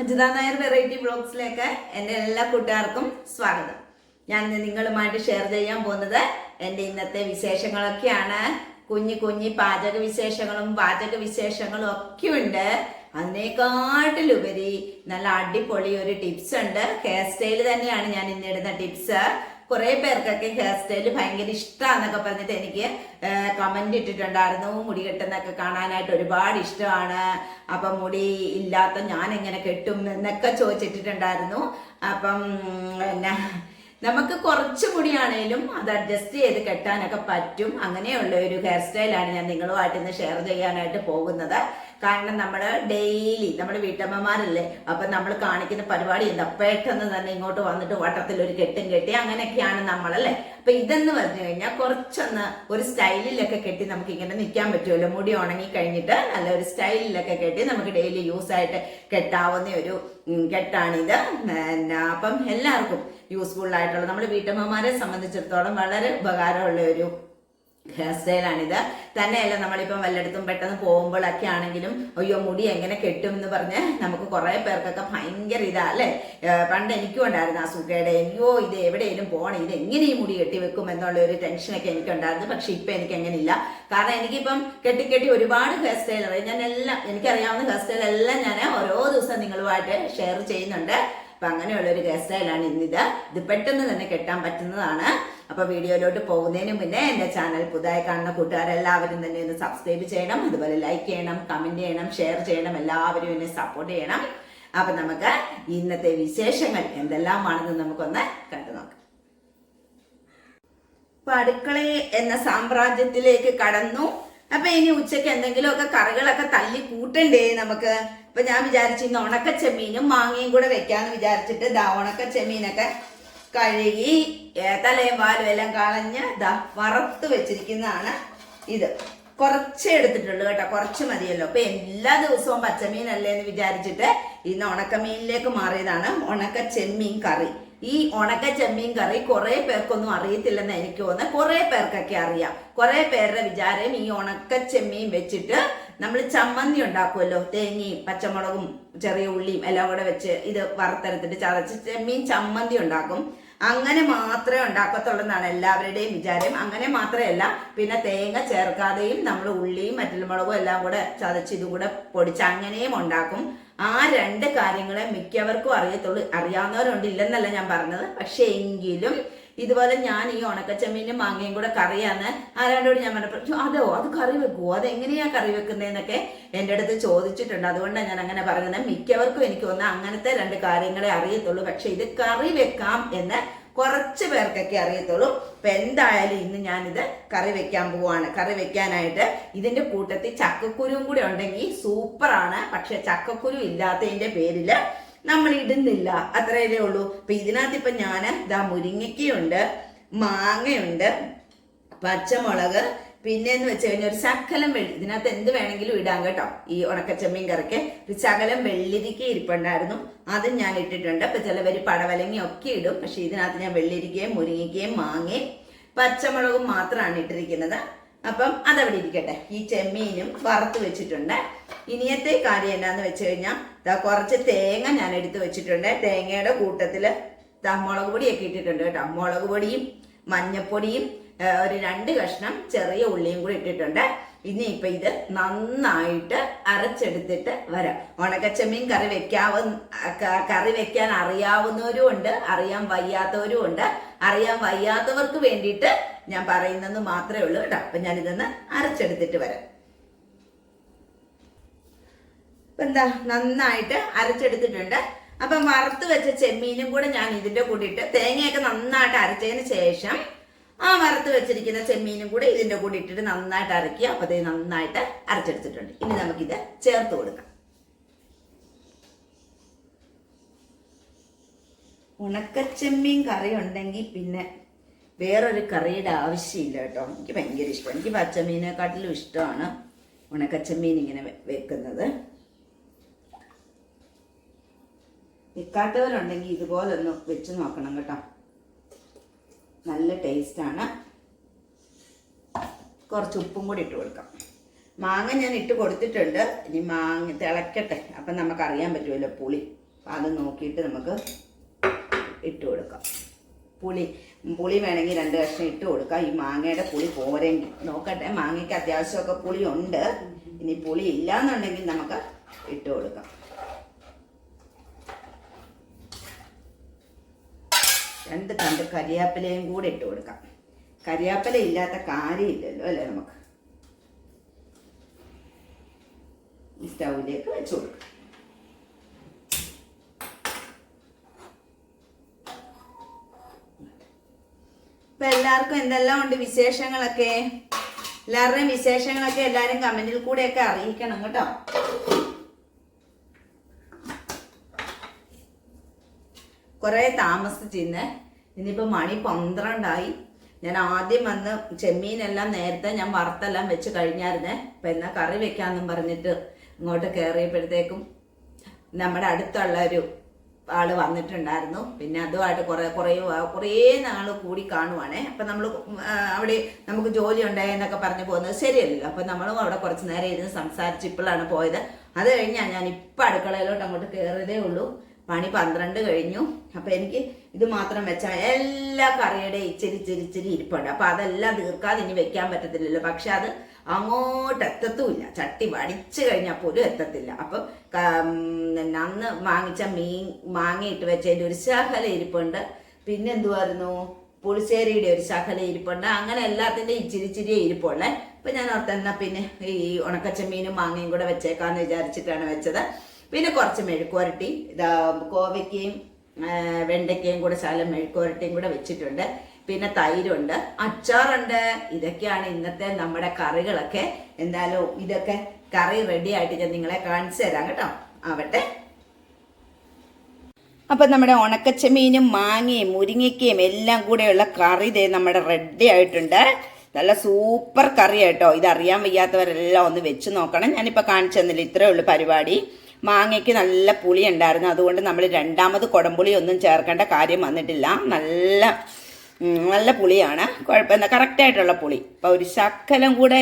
Ajitha Nair variety ബ്ലോഗ്സിലേക്ക് എന്റെ എല്ലാ കൂട്ടുകാർക്കും സ്വാഗതം. ഞാൻ നിങ്ങളുമായിട്ട് ഷെയർ ചെയ്യാൻ പോകുന്നത് എന്റെ ഇന്നത്തെ വിശേഷങ്ങളൊക്കെയാണ്. കുഞ്ഞു കുഞ്ഞി പാചക വിശേഷങ്ങളും പാചക വിശേഷങ്ങളും ഒക്കെ ഉണ്ട്. അതിനേക്കാട്ടിലുപരി നല്ല അടിപൊളി ഒരു ടിപ്സ് ഉണ്ട്. ഹെയർ സ്റ്റൈൽ തന്നെയാണ് ഞാൻ ഇന്നിടുന്ന ടിപ്സ് കുറെ പേർക്കൊക്കെ ഹെയർ സ്റ്റൈൽ ഭയങ്കര ഇഷ്ടമാന്നൊക്കെ പറഞ്ഞിട്ട് എനിക്ക് കമന്റ് ഇട്ടിട്ടുണ്ടായിരുന്നു. മുടി കെട്ടുന്നൊക്കെ കാണാനായിട്ട് ഒരുപാട് ഇഷ്ടമാണ്. അപ്പം മുടി ഇല്ലാത്ത ഞാൻ എങ്ങനെ കെട്ടും എന്നൊക്കെ ചോദിച്ചിട്ടുണ്ടായിരുന്നു അപ്പം പിന്നെ നമുക്ക് കുറച്ച് മുടിയാണേലും അത് അഡ്ജസ്റ്റ് ചെയ്ത് കെട്ടാനൊക്കെ പറ്റും. അങ്ങനെയുള്ള ഒരു ഹെയർ സ്റ്റൈലാണ് ഞാൻ നിങ്ങളുമായിട്ട് ഇന്ന് ഷെയർ ചെയ്യാനായിട്ട് പോകുന്നത്. കാരണം നമ്മൾ ഡെയിലി നമ്മൾ വീട്ടമ്മമാരല്ലേ അപ്പം നമ്മൾ കാണിക്കുന്ന പരിപാടി എന്താ? പെട്ടെന്ന് തന്നെ ഇങ്ങോട്ട് വന്നിട്ട് വട്ടത്തിൽ ഒരു കെട്ടും കെട്ടി അങ്ങനെയൊക്കെയാണ് നമ്മളല്ലേ? അപ്പൊ ഇതെന്ന് പറഞ്ഞു കഴിഞ്ഞാൽ കുറച്ചൊന്ന് ഒരു സ്റ്റൈലിലൊക്കെ കെട്ടി നമുക്ക് ഇങ്ങനെ നിൽക്കാൻ പറ്റുമല്ലോ. മുടി ഉണങ്ങി കഴിഞ്ഞിട്ട് നല്ല ഒരു സ്റ്റൈലിലൊക്കെ കെട്ടി നമുക്ക് ഡെയിലി യൂസ് ആയിട്ട് കെട്ടാവുന്ന ഒരു കെട്ടാണിത്. അപ്പം എല്ലാവർക്കും യൂസ്ഫുൾ ആയിട്ടുള്ള നമ്മുടെ വീട്ടമ്മമാരെ സംബന്ധിച്ചിടത്തോളം വളരെ ഉപകാരമുള്ള ഒരു ഹെയർ സ്റ്റൈലാണിത് തന്നെയല്ല നമ്മളിപ്പം വല്ലയിടത്തും പെട്ടെന്ന് പോകുമ്പോഴൊക്കെ ആണെങ്കിലും അയ്യോ മുടി എങ്ങനെ കെട്ടും എന്ന് പറഞ്ഞ് നമുക്ക് കുറേ പേർക്കൊക്കെ ഭയങ്കര ഇതാ അല്ലേ? പണ്ട് എനിക്കും ഉണ്ടായിരുന്നു ആ സുഖയുടെ അയ്യോ ഇത് എവിടെയെങ്കിലും പോകണം ഇത് എങ്ങനെ ഈ മുടി കെട്ടി വെക്കും എന്നുള്ള ഒരു ടെൻഷനൊക്കെ എനിക്കുണ്ടായിരുന്നു. പക്ഷെ ഇപ്പൊ എനിക്ക് അങ്ങനെ ഇല്ല കാരണം എനിക്കിപ്പം കെട്ടി കെട്ടി ഒരുപാട് ഹെയർ സ്റ്റൈൽ അറിയാം. ഞാൻ എല്ലാം എനിക്കറിയാവുന്ന ഹെയർ സ്റ്റൈൽ എല്ലാം ഞാൻ ഓരോ ദിവസം നിങ്ങളുമായിട്ട് ഷെയർ ചെയ്യുന്നുണ്ട്. അപ്പൊ അങ്ങനെയുള്ള ഒരു ഹെയർ സ്റ്റൈലാണ് ഇന്നിത്. ഇത് പെട്ടെന്ന് തന്നെ കെട്ടാൻ പറ്റുന്നതാണ്. അപ്പൊ വീഡിയോയിലോട്ട് പോകുന്നതിന് മുന്നേ എന്റെ ചാനൽ പുതുതായി കാണുന്ന കൂട്ടുകാരെല്ലാവരും തന്നെ ഒന്ന് സബ്സ്ക്രൈബ് ചെയ്യണം അതുപോലെ ലൈക്ക് ചെയ്യണം കമന്റ് ചെയ്യണം ഷെയർ ചെയ്യണം എല്ലാവരും എന്നെ സപ്പോർട്ട് ചെയ്യണം. അപ്പൊ നമുക്ക് ഇന്നത്തെ വിശേഷങ്ങൾ എന്തെല്ലാമാണെന്ന് നമുക്കൊന്ന് കണ്ടു നോക്കാം. അപ്പൊ അടുക്കള എന്ന സാമ്രാജ്യത്തിലേക്ക് കടന്നു. അപ്പൊ ഇനി ഉച്ചയ്ക്ക് എന്തെങ്കിലുമൊക്കെ കറികളൊക്കെ തല്ലി കൂട്ടണ്ടേ നമുക്ക്? അപ്പൊ ഞാൻ വിചാരിച്ചു ഇന്ന് ഉണക്ക ചെമ്മീനും മാങ്ങയും കൂടെ വെക്കാന്ന് വിചാരിച്ചിട്ട് ദാ ഉണക്ക ചെമ്മീനൊക്കെ കഴുകി തലയും വാലും എല്ലാം കളഞ്ഞ് ദാ വറുത്ത് വെച്ചിരിക്കുന്നതാണ് ഇത്. കുറച്ചേ എടുത്തിട്ടുള്ളൂ കേട്ടോ കുറച്ച് മതിയല്ലോ. അപ്പൊ എല്ലാ ദിവസവും പച്ചമീനല്ലേ എന്ന് വിചാരിച്ചിട്ട് ഇന്ന് ഉണക്കമീനിലേക്ക് മാറിയതാണ്. ഉണക്ക ചെമ്മീൻ കറി. ഈ ഉണക്ക ചെമ്മീൻ കറി കുറെ പേർക്കൊന്നും അറിയത്തില്ലെന്ന് എനിക്ക് തോന്നുന്നത് കുറെ പേർക്കൊക്കെ അറിയാം. കുറെ പേരുടെ വിചാരം ഈ ഉണക്ക ചെമ്മീൻ വെച്ചിട്ട് നമ്മൾ ചമ്മന്തി ഉണ്ടാക്കുമല്ലോ. തേങ്ങയും പച്ചമുളകും ചെറിയ ഉള്ളിയും എല്ലാം കൂടെ വെച്ച് ഇത് വറുത്തരത്തിട്ട് ചതച്ച് ചെമ്മീൻ ചമ്മന്തി ഉണ്ടാക്കും. അങ്ങനെ മാത്രമേ ഉണ്ടാക്കത്തുള്ളൂ എന്നാണ് എല്ലാവരുടെയും വിചാരം. അങ്ങനെ മാത്രമല്ല പിന്നെ തേങ്ങ ചേർക്കാതെയും നമ്മൾ ഉള്ളിയും മറ്റൽമുളകും എല്ലാം കൂടെ ചതച്ച് ഇതും കൂടെ പൊടിച്ച് അങ്ങനെയും ഉണ്ടാക്കും. ആ രണ്ട് കാര്യങ്ങളെ മിക്കവർക്കും അറിയത്തുള്ളൂ. അറിയാവുന്നവരുണ്ട് ഇല്ലെന്നല്ല ഞാൻ പറഞ്ഞത്. പക്ഷേ എങ്കിലും ഇതുപോലെ ഞാൻ ഈ ഉണക്കച്ചമ്മീനും മാങ്ങയും കൂടെ കറിയാന്ന് ആരാണ്ടോട് ഞാൻ പറഞ്ഞു അതോ അത് കറി വെക്കുമോ അത് എങ്ങനെയാ കറി വെക്കുന്നതെന്നൊക്കെ എന്റെ അടുത്ത് ചോദിച്ചിട്ടുണ്ട്. അതുകൊണ്ടാണ് ഞാൻ അങ്ങനെ പറയുന്നത്. മിക്കവർക്കും എനിക്ക് ഒന്ന് അങ്ങനത്തെ രണ്ട് കാര്യങ്ങളെ അറിയത്തുള്ളൂ. പക്ഷെ ഇത് കറി വെക്കാം എന്ന് കുറച്ച് പേർക്കൊക്കെ അറിയത്തുള്ളൂ. അപ്പൊ എന്തായാലും ഇന്ന് ഞാനിത് കറി വെക്കാൻ പോവാണ്. കറി വെക്കാനായിട്ട് ഇതിന്റെ കൂട്ടത്തിൽ ചക്കക്കുരുവും കൂടെ ഉണ്ടെങ്കിൽ സൂപ്പറാണ്. പക്ഷെ ചക്കക്കുരു ഇല്ലാത്തതിന്റെ പേരിൽ നമ്മൾ ഇടുന്നില്ല അത്രയല്ലേ ഉള്ളൂ. അപ്പൊ ഇതിനകത്ത് ഇപ്പൊ ഞാൻ ഇതാ മുരിങ്ങയ്ക്കുണ്ട് മാങ്ങയുണ്ട് പച്ചമുളക് പിന്നെന്ന് വെച്ച് കഴിഞ്ഞാൽ ഒരു ശകലം വെള്ളി ഇതിനകത്ത് എന്ത് വേണമെങ്കിലും ഇടാം കേട്ടോ. ഈ ഉണക്കച്ചമ്മീൻ കറിക്ക് ഒരു ശകലം വെള്ളിരിക്ക ഇരിപ്പുണ്ടായിരുന്നു. അതും ഞാൻ ഇട്ടിട്ടുണ്ട്. അപ്പൊ ചിലവർ പടവലങ്ങി ഒക്കെ ഇടും. പക്ഷെ ഇതിനകത്ത് ഞാൻ വെള്ളിരിക്കയും മുരിങ്ങയ്ക്കയും മാങ്ങയും പച്ചമുളകും മാത്രമാണ് ഇട്ടിരിക്കുന്നത്. അപ്പം അതവിടെ ഇരിക്കട്ടെ. ഈ ചെമ്മീനും വറുത്ത് വെച്ചിട്ടുണ്ട്. ഇനിയത്തെ കാര്യം എന്നാന്ന് വെച്ച് കഴിഞ്ഞാൽ ദാ കുറച്ച് തേങ്ങ ഞാൻ എടുത്ത് വെച്ചിട്ടുണ്ട്. തേങ്ങയുടെ കൂട്ടത്തിൽ ദാ മുളക് പൊടിയൊക്കെ ഇട്ടിട്ടുണ്ട് കേട്ടോ. മുളക് പൊടിയും മഞ്ഞപ്പൊടിയും ഒരു രണ്ട് കഷ്ണം ചെറിയ ഉള്ളിയും കൂടി ഇട്ടിട്ടുണ്ട്. ഇനി ഇപ്പൊ ഇത് നന്നായിട്ട് അരച്ചെടുത്തിട്ട് വരാം. ഉണക്കച്ചമ്മീൻ കറി വെക്കാവ കറി വെക്കാൻ അറിയാവുന്നവരും ഉണ്ട് അറിയാൻ വയ്യാത്തവരും ഉണ്ട്. അറിയാൻ വയ്യാത്തവർക്ക് വേണ്ടിയിട്ട് ഞാൻ പറയുന്നത് മാത്രമേ ഉള്ളൂ കേട്ടോ. അപ്പൊ ഞാൻ ഇതൊന്ന് അരച്ചെടുത്തിട്ട് വരാം ഇപ്പൊ എന്താ നന്നായിട്ട് അരച്ചെടുത്തിട്ടുണ്ട്. അപ്പം വറുത്ത് വെച്ച ചെമ്മീനും കൂടെ ഞാൻ ഇതിന്റെ കൂടിയിട്ട് തേങ്ങയൊക്കെ നന്നായിട്ട് അരച്ചതിന് ശേഷം ആ വറുത്ത് വെച്ചിരിക്കുന്ന ചെമ്മീനും കൂടെ ഇതിന്റെ കൂടെ ഇട്ടിട്ട് നന്നായിട്ട് അരക്കി അപ്പൊ ഇത് നന്നായിട്ട് അരച്ചെടുത്തിട്ടുണ്ട്. ഇനി നമുക്കിത് ചേർത്ത് കൊടുക്കാം. ഉണക്കച്ചെമ്മീൻ കറി ഉണ്ടെങ്കിൽ പിന്നെ വേറൊരു കറിയുടെ ആവശ്യമില്ല കേട്ടോ. എനിക്ക് ഭയങ്കര ഇഷ്ടം. എനിക്ക് പച്ചമീനെക്കാട്ടിലും ഇഷ്ടമാണ് ഉണക്കച്ചെമ്മീൻ ഇങ്ങനെ വെ- വെക്കുന്നത് ഇതുപോലെ ഒന്ന് വെച്ച് നോക്കണം കേട്ടോ. നല്ല ടേസ്റ്റാണ്. കുറച്ച് ഉപ്പും കൂടി ഇട്ട് കൊടുക്കാം. മാങ്ങ ഞാൻ ഇട്ട് കൊടുത്തിട്ടുണ്ട്. ഇനി മാങ്ങ തിളക്കട്ടെ. അപ്പം നമുക്കറിയാൻ പറ്റുമല്ലോ പുളി. അപ്പം അത് നോക്കിയിട്ട് നമുക്ക് ഇട്ട് കൊടുക്കാം. പുളി. പുളി വേണമെങ്കിൽ രണ്ട് കഷ്ണം ഇട്ട് കൊടുക്കാം. ഈ മാങ്ങയുടെ പുളി പോരെങ്കിൽ നോക്കട്ടെ മാങ്ങയ്ക്ക് അത്യാവശ്യമൊക്കെ പുളി ഉണ്ട് ഇനി പുളി ഇല്ല എന്നുണ്ടെങ്കിൽ നമുക്ക് ഇട്ട് കൊടുക്കാം. രണ്ട് തണ്ട് കരിയാപ്പിലയും കൂടെ ഇട്ട് കൊടുക്കാം. കരിയാപ്പില ഇല്ലാത്ത കാര്യമില്ലല്ലോ അല്ലേ നമുക്ക്? സ്റ്റൗവിലേക്ക് വെച്ച് കൊടുക്കാം. ഇപ്പൊ എല്ലാവർക്കും എന്തെല്ലാം ഉണ്ട് വിശേഷങ്ങളൊക്കെ? എല്ലാവരുടെയും വിശേഷങ്ങളൊക്കെ എല്ലാവരും കമന്റിൽ കൂടെയൊക്കെ അറിയിക്കണം കേട്ടോ. കുറെ താമസിച്ചിന്ന് ഇനിയിപ്പോൾ മണി പന്ത്രണ്ടായി. ഞാൻ ആദ്യം വന്ന് ചെമ്മീനെല്ലാം നേരത്തെ ഞാൻ വറുത്തെല്ലാം വെച്ച് കഴിഞ്ഞായിരുന്നേ. അപ്പം എന്നാൽ കറി വെക്കാമെന്നും പറഞ്ഞിട്ട് ഇങ്ങോട്ട് കയറിയപ്പോഴത്തേക്കും നമ്മുടെ അടുത്തുള്ള ഒരു ആൾ വന്നിട്ടുണ്ടായിരുന്നു. പിന്നെ അതുമായിട്ട് കുറെ കുറേ കുറേ നാൾ കൂടി കാണുവാണേ. അപ്പൊ നമ്മൾ അവിടെ നമുക്ക് ജോലി ഉണ്ടായെന്നൊക്കെ പറഞ്ഞു പോകുന്നത് ശരിയല്ലല്ലോ. അപ്പൊ നമ്മളും അവിടെ കുറച്ച് നേരം ഇരുന്ന് സംസാരിച്ച് ഇപ്പോഴാണ് പോയത്. അത് കഴിഞ്ഞാൽ ഞാൻ ഇപ്പൊ അടുക്കളയിലോട്ട് അങ്ങോട്ട് കയറിയതേ ഉള്ളൂ. പണി പന്ത്രണ്ട് കഴിഞ്ഞു. അപ്പൊ എനിക്ക് ഇത് മാത്രം വെച്ചാൽ എല്ലാ കറിയുടെ ഇച്ചിരി ഇച്ചിരി ഇച്ചിരി ഇരിപ്പുണ്ട്. അപ്പൊ അതെല്ലാം തീർക്കാതെ ഇനി വെക്കാൻ പറ്റത്തില്ലല്ലോ. പക്ഷെ അത് അങ്ങോട്ട് എത്തത്തുമില്ല. ചട്ടി വടിച്ചു കഴിഞ്ഞാൽ പോലും എത്തത്തില്ല. അപ്പൊ അന്ന് വാങ്ങിച്ച മീൻ മാങ്ങയിട്ട് വെച്ചതിന്റെ ഒരു ശകല ഇരിപ്പുണ്ട്. പിന്നെ എന്തുവായിരുന്നു പുളിശ്ശേരിയുടെ ഒരു ശകല ഇരിപ്പുണ്ട്. അങ്ങനെ എല്ലാത്തിന്റെ ഇച്ചിരി ഇച്ചിരി ഇരിപ്പുള്ളേ. അപ്പൊ ഞാൻ ഓർത്തെന്നാ പിന്നെ ഈ ഉണക്കച്ചമീനും മാങ്ങയും കൂടെ വെച്ചേക്കാന്ന് വിചാരിച്ചിട്ടാണ് വെച്ചത്. പിന്നെ കുറച്ച് മെഴുക്കുവരട്ടി ഇതാ കോവയ്ക്കയും വെണ്ടയ്ക്കയും കൂടെ ശകലം മെഴുക്കുവരട്ടിയും കൂടെ വെച്ചിട്ടുണ്ട്. പിന്നെ തൈരുണ്ട് അച്ചാറുണ്ട്. ഇതൊക്കെയാണ് ഇന്നത്തെ നമ്മുടെ കറികളൊക്കെ. എന്തായാലും ഇതൊക്കെ കറി റെഡി ആയിട്ട് ഞാൻ നിങ്ങളെ കാണിച്ചു തരാം കേട്ടോ. ആവട്ടെ. അപ്പം നമ്മുടെ ഉണക്കച്ചമീനും മാങ്ങയും മുരിങ്ങയ്ക്കയും എല്ലാം കൂടെയുള്ള കറി ഇതേ നമ്മുടെ റെഡി ആയിട്ടുണ്ട്. നല്ല സൂപ്പർ കറി കേട്ടോ. ഇതറിയാൻ വയ്യാത്തവരെല്ലാം ഒന്ന് വെച്ച് നോക്കണം. ഞാനിപ്പോൾ കാണിച്ചു തന്നില്ല? ഇത്രയേ ഉള്ളൂ പരിപാടി. മാങ്ങയ്ക്ക് നല്ല പുളി ഉണ്ടായിരുന്നു അതുകൊണ്ട് നമ്മൾ രണ്ടാമത് കുടംപുളി ഒന്നും ചേർക്കേണ്ട കാര്യം വന്നിട്ടില്ല. നല്ല നല്ല പുളിയാണ്. കുഴപ്പമില്ല. കറക്റ്റായിട്ടുള്ള പുളി. അപ്പോൾ ഒരു ശക്കലം കൂടെ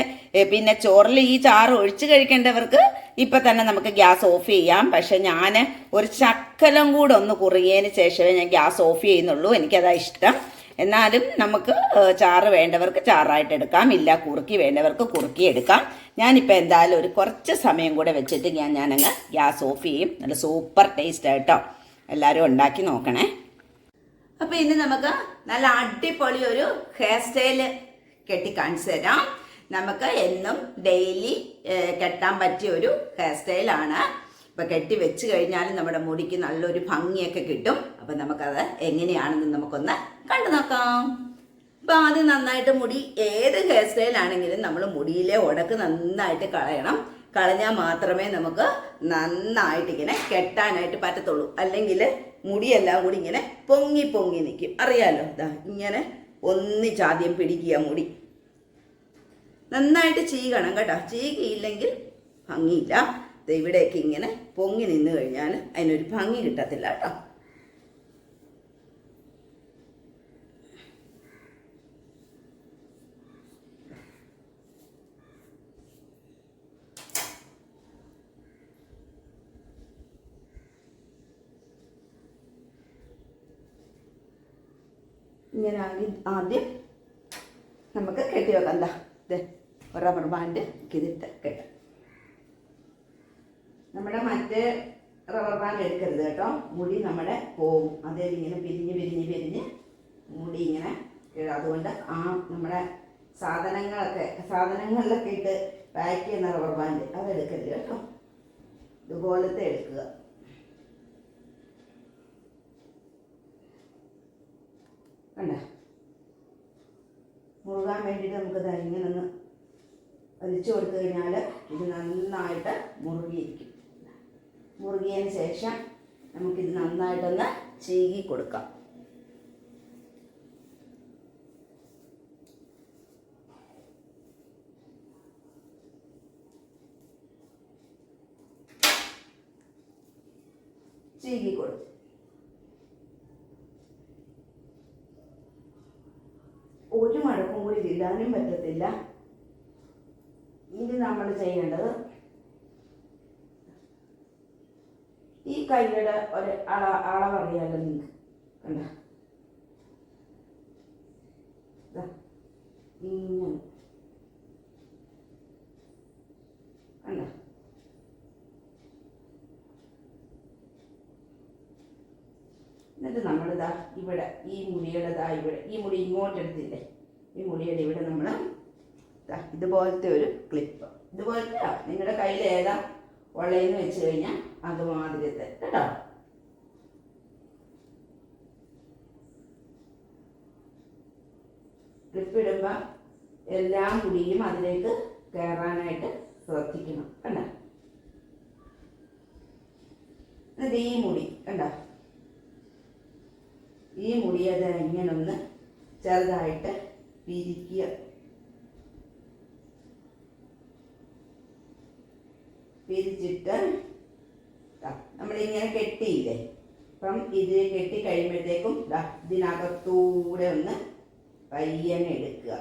പിന്നെ ചോറിൽ ഈ ചാറ് ഒഴിച്ച് കഴിക്കേണ്ടവർക്ക് ഇപ്പം തന്നെ നമുക്ക് ഗ്യാസ് ഓഫ് ചെയ്യാം. പക്ഷെ ഞാൻ ഒരു ശക്കലം കൂടെ ഒന്ന് കുറുകിയതിന് ശേഷമേ ഞാൻ ഗ്യാസ് ഓഫ് ചെയ്യുന്നുള്ളൂ. എനിക്കതാ ഇഷ്ടം. എന്നാലും നമുക്ക് ചാറ് വേണ്ടവർക്ക് ചാറായിട്ട് എടുക്കാം ഇല്ല കുറുക്കി വേണ്ടവർക്ക് കുറുക്കി എടുക്കാം. ഞാനിപ്പോൾ എന്തായാലും ഒരു കുറച്ച് സമയം കൂടെ വെച്ചിട്ട് ഞാൻ ഞാനങ്ങ് ഗ്യാസ് ഓഫ് ചെയ്യും. നല്ല സൂപ്പർ ടേസ്റ്റ് ആയിട്ടോ. എല്ലാവരും ഉണ്ടാക്കി നോക്കണേ. അപ്പോൾ ഇന്ന് നമുക്ക് നല്ല അടിപൊളി ഒരു ഹെയർ സ്റ്റൈൽ കെട്ടി കാണിച്ചു തരാം. നമുക്ക് എന്നും ഡെയിലി കെട്ടാൻ പറ്റിയ ഒരു ഹെയർ സ്റ്റൈലാണ്. ഇപ്പൊ കെട്ടി വെച്ച് കഴിഞ്ഞാൽ നമ്മുടെ മുടിക്ക് നല്ലൊരു ഭംഗിയൊക്കെ കിട്ടും. അപ്പൊ നമുക്കത് എങ്ങനെയാണെന്ന് നമുക്കൊന്ന് കണ്ടു നോക്കാം. അപ്പൊ ആദ്യം നന്നായിട്ട് മുടി ഏത് ഹെയർ സ്റ്റൈൽ ആണെങ്കിലും നമ്മൾ മുടിയിലെ ഉടക്ക് നന്നായിട്ട് കളയണം. കളഞ്ഞാൽ മാത്രമേ നമുക്ക് നന്നായിട്ട് ഇങ്ങനെ കെട്ടാനായിട്ട് പറ്റത്തുള്ളൂ. അല്ലെങ്കിൽ മുടിയെല്ലാം കൂടി ഇങ്ങനെ പൊങ്ങി പൊങ്ങി നിൽക്കും അറിയാലോ? ഇതാ ഇങ്ങനെ ഒന്നിച്ചാദ്യം പിടിക്കുക മുടി. നന്നായിട്ട് ചീകണം കേട്ടോ. ചീകിയില്ലെങ്കിൽ ഭംഗിയില്ല. ഇവിടെയൊക്കെ ഇങ്ങനെ പൊങ്ങി നിന്ന് കഴിഞ്ഞാൽ അതിനൊരു ഭംഗി കിട്ടത്തില്ല കേട്ടോ. ഇങ്ങനെ ആദ്യം നമുക്ക് കെട്ടി വെക്കാം. എന്താ ഇത് റബ്ബർ ബാൻഡ് ഇതിട്ട് കെട്ടാം. നമ്മുടെ മറ്റേ റബ്ബർ ബാൻഡ് എടുക്കരുത് കേട്ടോ. മുടി നമ്മുടെ പോവും. അതേ ഇങ്ങനെ പിരിഞ്ഞ് പിരിഞ്ഞ് പിരിഞ്ഞ് മുടി ഇങ്ങനെ അതുകൊണ്ട് ആ നമ്മുടെ സാധനങ്ങളൊക്കെ സാധനങ്ങളിലൊക്കെ ഇട്ട് പാക്ക് ചെയ്യുന്ന റബ്ബർ ബാൻഡ് അത് എടുക്കരുത് കേട്ടോ. ഇതുപോലത്തെ എടുക്കുക. കണ്ട? മുറുകാൻ വേണ്ടിയിട്ട് നമുക്ക് ഇങ്ങനെ ഒന്ന് വലിച്ചു കൊടുത്തു കഴിഞ്ഞാൽ ഇത് നന്നായിട്ട് മുറുകിയിരിക്കും. മുറുകിയതിന് ശേഷം നമുക്കിത് നന്നായിട്ടൊന്ന് ചീകി കൊടുക്കാം. ചീകി കൊടുത്തു ഒരു മടക്കും കൂടി ഇടാനും പറ്റത്തില്ല. ഇനി നമ്മൾ ചെയ്യേണ്ടത് ഈ കൈയുടെ ഒരു അള അളവറിയാലോ നിങ്ങൾക്ക്? കണ്ട? കണ്ട? എന്നിട്ട് നമ്മളിതാ ഇവിടെ ഈ മുടിയുടെതാ ഇവിടെ ഈ മുടി ഇങ്ങോട്ട് എടുത്തില്ലേ ഈ മുടിയുടെ ഇവിടെ നമ്മൾ ഇതുപോലത്തെ ഒരു ക്ലിപ്പ് ഇതുപോലത്തെ നിങ്ങളുടെ കയ്യിൽ ഏതാ? ഉള്ളതെന്ന് വെച്ച് കഴിഞ്ഞാൽ അതുമാതിരിത്തെ കേട്ടോ? ക്ലിപ്പ് ഇടുമ്പോൾ എല്ലാം മുടിയും അതിലേക്ക് കയറാനായിട്ട് ശ്രദ്ധിക്കണം കണ്ട? എന്നിട്ട് ഈ മുടി കണ്ട? ഈ മുടി അത് ഇങ്ങനെ ഒന്ന് ചെറുതായിട്ട് പിരിക്കുക പിരിച്ചിട്ട് ദാ നമ്മളിങ്ങനെ കെട്ടിയില്ലേ? അപ്പം ഇത് കെട്ടി കഴിയുമ്പോഴത്തേക്കും ഇതിനകത്തൂടെ ഒന്ന് പയ്യനെ എടുക്കുക.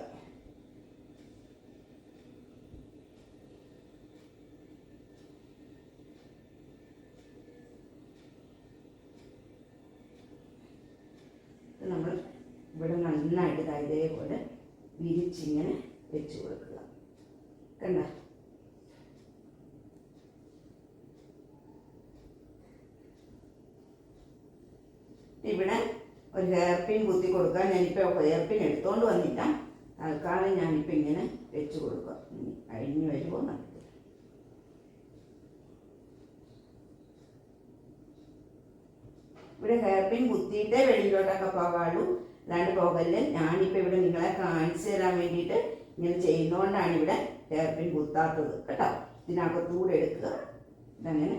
നമ്മൾ ഇവിടെ നന്നായിട്ട് ഇതേപോലെ വിരിച്ചിങ്ങനെ വെച്ച് കൊടുക്കുക. കണ്ട? ഇവിടെ ഒരു ഹെയർ പിൻ കുത്തി കൊടുക്കാൻ ഞാനിപ്പോൾ ഹെയർ പിൻ എടുത്തോണ്ട് വന്നില്ല. തൽക്കാലം ഞാനിപ്പോൾ ഇങ്ങനെ വെച്ച് കൊടുക്കുക. അഴിഞ്ഞു വരുമ്പോൾ നടത്തില്ല ഇവിടെ ഹെയർ പിൻ കുത്തിയിട്ടേ വെളിയിലോട്ടൊക്കെ പോകാള്ളൂ അല്ലാണ്ട് പോകല്ല് ഞാനിപ്പോൾ ഇവിടെ നിങ്ങളെ കാണിച്ചു തരാൻ വേണ്ടിയിട്ട് ഇങ്ങനെ ചെയ്യുന്നതുകൊണ്ടാണ് ഇവിടെ ഹെയർപിൻ കുത്താത്തത്. കേട്ടോ? ഇതിനകത്തൂടെ എടുക്കുക. ഇതങ്ങനെ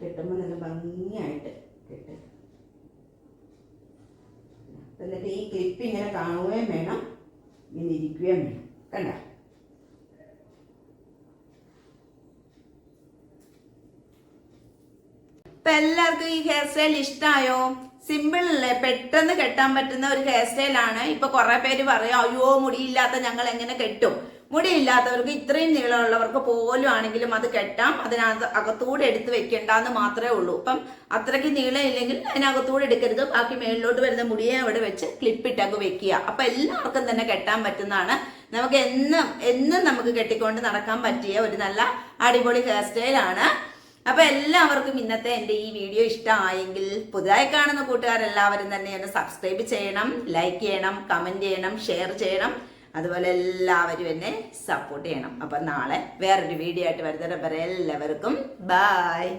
കിട്ടുമ്പോൾ നല്ല ഭംഗിയായിട്ട് കിട്ടും എന്നിട്ട് ഈ ക്ലിപ്പ് ഇങ്ങനെ കാണുകയും വേണം. ഇങ്ങനെ ഇരിക്കുകയും വേണം. കണ്ട? എല്ലാവർക്കും ഈ ഹെയർ സ്റ്റൈൽ ഇഷ്ടമായോ സിമ്പിൾ അല്ലേ? പെട്ടെന്ന് കെട്ടാൻ പറ്റുന്ന ഒരു ഹെയർ സ്റ്റൈലാണ് ഇപ്പൊ കുറെ പേര് പറയും അയ്യോ മുടിയില്ലാത്ത ഞങ്ങൾ എങ്ങനെ കെട്ടും? മുടിയില്ലാത്തവർക്ക് ഇത്രയും നീളമുള്ളവർക്ക് പോലും ആണെങ്കിലും അത് കെട്ടാം. അതിനകത്ത് അകത്തൂടെ എടുത്ത് വെക്കണ്ടെന്ന് മാത്രമേ ഉള്ളൂ. അപ്പം അത്രയ്ക്ക് നീളം ഇല്ലെങ്കിൽ അതിനകത്തൂടെ എടുക്കരുത്. ബാക്കി മേളിലോട്ട് വരുന്ന മുടിയെ അവിടെ വെച്ച് ക്ലിപ്പിട്ടൊക്കെ വെക്കുക. അപ്പൊ എല്ലാവർക്കും തന്നെ കെട്ടാൻ പറ്റുന്നതാണ്. നമുക്ക് എന്നും എന്നും നമുക്ക് കെട്ടിക്കൊണ്ട് നടക്കാൻ പറ്റിയ ഒരു നല്ല അടിപൊളി ഹെയർ സ്റ്റൈലാണ് അപ്പൊ എല്ലാവർക്കും ഇന്നത്തെ എന്റെ ഈ വീഡിയോ ഇഷ്ടമായെങ്കിൽ പുതുതായി കാണുന്ന കൂട്ടുകാരെല്ലാവരും തന്നെ എന്നെ സബ്സ്ക്രൈബ് ചെയ്യണം ലൈക്ക് ചെയ്യണം കമന്റ് ചെയ്യണം ഷെയർ ചെയ്യണം. അതുപോലെ എല്ലാവരും എന്നെ സപ്പോർട്ട് ചെയ്യണം. അപ്പം നാളെ വേറൊരു വീഡിയോ ആയിട്ട് വരുന്നവരെ എല്ലാവർക്കും ബായ്